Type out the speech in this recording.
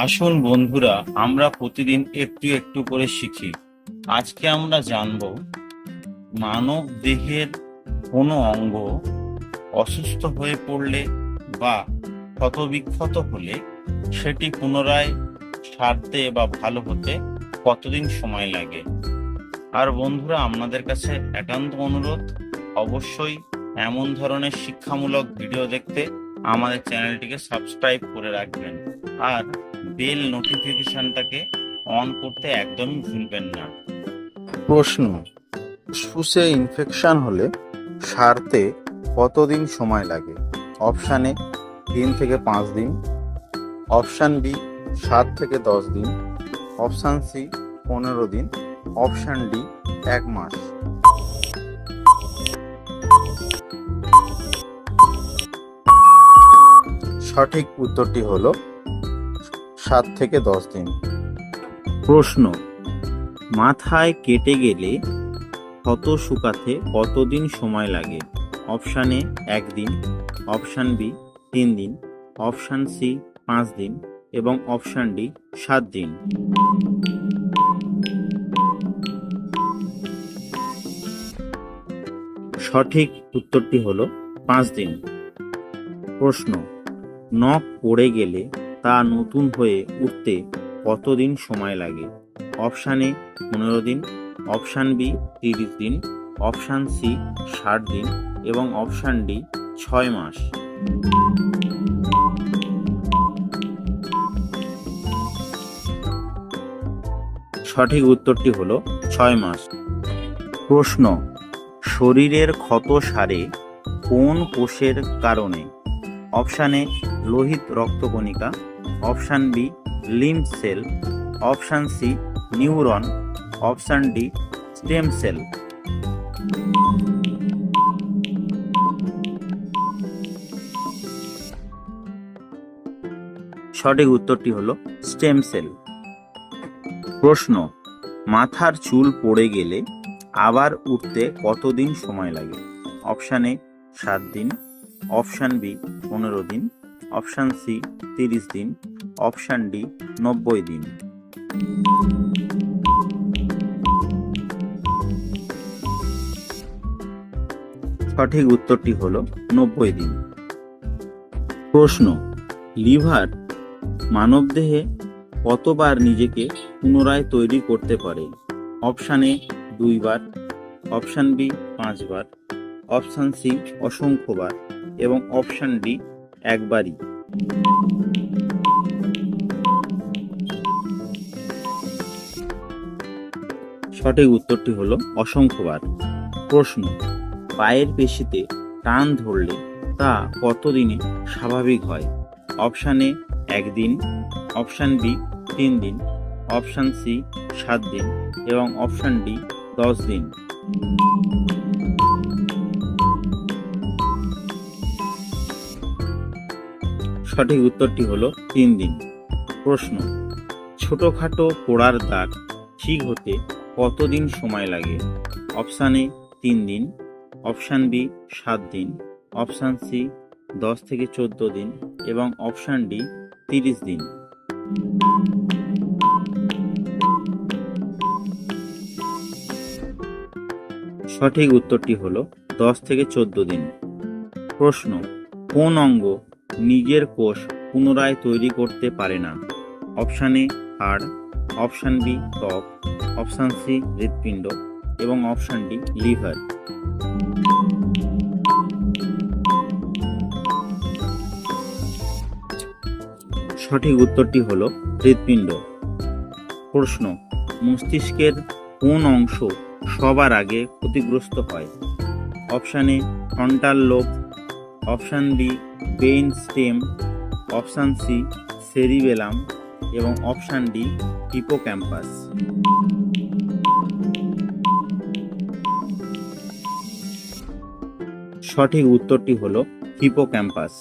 আসুন বন্ধুরা, আমরা প্রতিদিন একটু একটু করে শিখি। আজকে আমরা জানব, মানব দেহের কোনো অঙ্গ অসুস্থ হয়ে পড়লে বা ক্ষতবিক্ষত হলে সেটি পুনরায় সারতে বা ভালো হতে কতদিন সময় লাগে? আর বন্ধুরা, আপনাদের কাছে একান্ত অনুরোধ, অবশ্যই এমন ধরনের শিক্ষামূলক ভিডিও দেখতে আমাদের চ্যানেলটিকে সাবস্ক্রাইব করে রাখবেন। আর বেল নোটিফিকেশনটাকে অন করতে একদমই ভুলবেন না। প্রশ্ন ফুসফুসে ইনফেকশন হলে সারতে কতদিন সময় লাগে? অপশান এ, তিন থেকে পাঁচ দিন। অপশান বি, সাত থেকে দশ দিন। অপশান সি, পনেরো দিন। অপশান ডি, এক মাস। সঠিক উত্তরটি হলো সাত থেকে দশ দিন। প্রশ্ন, মাথায় কেটে গেলে ক্ষত শুকাতে কতদিন সময় লাগে? অপশান এ, একদিন, অপশান বি, তিন দিন, অপশান সি, পাঁচ দিন এবং অপশান ডি, সাত দিন। সঠিক উত্তরটি হলো পাঁচ দিন। প্রশ্ন, নখ পড়ে গেলে তা নতুন হয়ে উঠতে কতদিন সময় লাগে? অপশান এ পনেরো দিন, অপশান বি তিরিশ দিন, অপশান সি ষাট দিন এবং অপশান ডি ছয় মাস। সঠিক উত্তরটি হল ছয় মাস। প্রশ্ন, শরীরের ক্ষত সারে কোন কোষের কারণে? অপশানে লোহিত রক্তকণিকা option B lymph cell. Option C, neuron. Option D, stem cell. সঠিক উত্তরটি হলো স্টেম সেল। প্রশ্ন, মাথার চুল পড়ে গেলে আবার উঠতে কতদিন সময় লাগে? অপশান এ, সাত দিন। অপশান বি, পনেরো দিন। অপশান সি, তিরিশ দিন। অপশান ডি, নব্বই দিন। সঠিক উত্তরটি হল নব্বই দিন। প্রশ্ন, লিভার মানবদেহে কতবার নিজেকে পুনরায় তৈরি করতে পারে? অপশান এ, দুইবার। অপশান বি, পাঁচবার। অপশান সি, অসংখ্যবার। এবং অপশান ডি একবারই। সঠিক উত্তরটি হলো অসংখ্যবার। প্রশ্ন, পায়ের পেশিতে টান ধরলে তা কতদিনে স্বাভাবিক হয়? অপশান এ, একদিন। অপশান বি তিন দিন অপশান সি সাত দিন এবং অপশান ডি দশ দিন সঠিক উত্তরটি হলো তিন দিন। প্রশ্ন, ছোটোখাটো পোড়ার দাগ ঠিক হতে কতদিন সময় লাগে? অপশান এ, তিন দিন। অপশান বি, সাত দিন। অপশান সি, দশ থেকে চোদ্দ দিন। এবং অপশান ডি, তিরিশ দিন। সঠিক উত্তরটি হলো দশ থেকে চোদ্দ দিন। প্রশ্ন, কোন অঙ্গ নিজের কোষ পুনরায় তৈরি করতে পারে না। অপশান এ, হাড়, অপশান বি, ত্বক, অপশান সি, হৃৎপিণ্ড এবং অপশান ডি, লিভার। সঠিক উত্তরটি হল হৃৎপিণ্ড। প্রশ্ন, মস্তিষ্কের কোন অংশ সবার আগে ক্ষতিগ্রস্ত হয়? Option A, frontal lobe, option B brain stem option C cerebellum এবং অপশান ডি হিপো ক্যাম্পাস সঠিক উত্তরটি হলো হিপোক্যাম্পাস